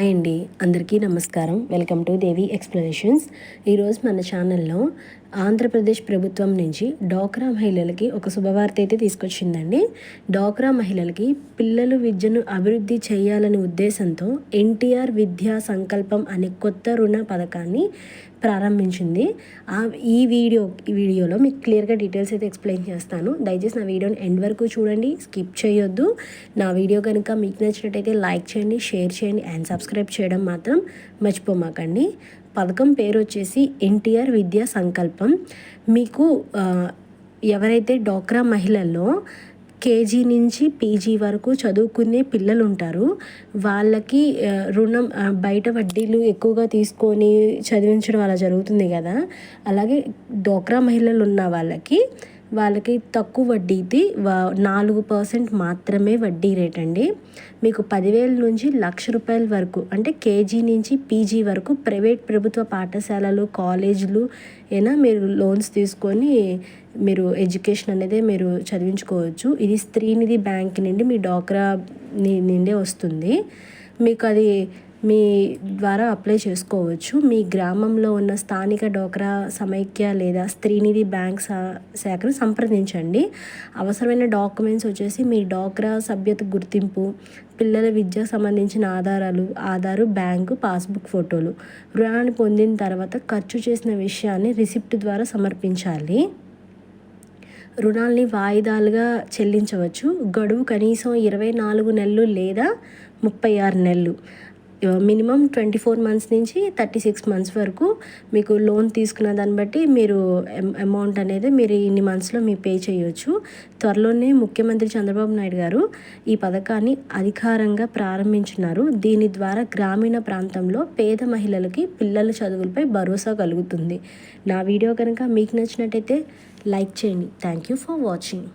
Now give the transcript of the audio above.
Hi అండి. అందరికీ నమస్కారం. Welcome to Devi explanations. ఈరోజు మన ఛానల్లో ఆంధ్రప్రదేశ్ ప్రభుత్వం నుంచి డోక్రా మహిళలకి ఒక శుభవార్త అయితే తీసుకొచ్చిందండి. డోక్రా మహిళలకి పిల్లలు విద్యను అభివృద్ధి చేయాలనే ఉద్దేశంతో ఎన్టీఆర్ విద్యా సంకల్పం అనే కొత్త రుణ పథకాన్ని ప్రారంభించింది. ఆ ఈ వీడియో ఈ వీడియోలో మీకు క్లియర్గా డీటెయిల్స్ అయితే ఎక్స్ప్లెయిన్ చేస్తాను. దయచేసి నా వీడియోని ఎండ్ వరకు చూడండి స్కిప్ చేయొద్దు. నా వీడియో కనుక మీకు నచ్చినట్టయితే లైక్ చేయండి షేర్ చేయండి అండ్ సబ్స్క్రైబ్ చేయడం మాత్రం మర్చిపోమాకండి. పథకం పేరు వచ్చేసి ఎన్టీఆర్ విద్యా సంకల్పం. మీకు ఎవరైతే డోక్రా మహిళల్లో కేజీ నుంచి పీజీ వరకు చదువుకునే పిల్లలు ఉంటారు వాళ్ళకి రుణం బయట వడ్డీలు ఎక్కువగా తీసుకొని చదివించడం అలా జరుగుతుంది కదా. అలాగే డోక్రా మహిళలు ఉన్న వాళ్ళకి వాళ్ళకి తక్కువ వడ్డీది నాలుగు పర్సెంట్ మాత్రమే వడ్డీ రేట్ అండి. మీకు పదివేల నుంచి లక్ష రూపాయల వరకు అంటే కేజీ నుంచి పీజీ వరకు ప్రైవేట్ ప్రభుత్వ పాఠశాలలు కాలేజీలు అయినా మీరు లోన్స్ తీసుకొని మీరు ఎడ్యుకేషన్ అనేది మీరు చదివించుకోవచ్చు. ఇది స్త్రీనిధి బ్యాంక్ నుండి మీ డోక్రా నుండే వస్తుంది. మీకు అది మీ ద్వారా అప్లై చేసుకోవచ్చు. మీ గ్రామంలో ఉన్న స్థానిక డోక్రా సమైక్య లేదా స్త్రీనిధి బ్యాంక్ శాఖను సంప్రదించండి. అవసరమైన డాక్యుమెంట్స్ వచ్చేసి మీ డోక్రా సభ్యత గుర్తింపు పిల్లల విద్యకు సంబంధించిన ఆధారాలు ఆధారు బ్యాంకు పాస్బుక్ ఫోటోలు రుణాన్ని పొందిన తర్వాత ఖర్చు చేసిన విషయాన్ని రిసిప్ట్ ద్వారా సమర్పించాలి. రుణాల్ని వాయిదాలుగా చెల్లించవచ్చు. గడువు కనీసం ఇరవై నాలుగు నెలలు లేదా ముప్పై ఆరు నెలలు. మినిమం ట్వంటీ ఫోర్ మంత్స్ నుంచి థర్టీ సిక్స్ మంత్స్ వరకు మీకు లోన్ తీసుకున్న దాన్ని బట్టి మీరు అమౌంట్ అనేది మీరు ఇన్ని మంత్స్లో మీ పే చేయొచ్చు. త్వరలోనే ముఖ్యమంత్రి చంద్రబాబు నాయుడు గారు ఈ పథకాన్ని అధికారంగా ప్రారంభించున్నారు. దీని ద్వారా గ్రామీణ ప్రాంతంలో పేద మహిళలకి పిల్లల చదువులపై భరోసా కలుగుతుంది. నా వీడియో కనుక మీకు నచ్చినట్టయితే లైక్ చేయండి. Thank you for watching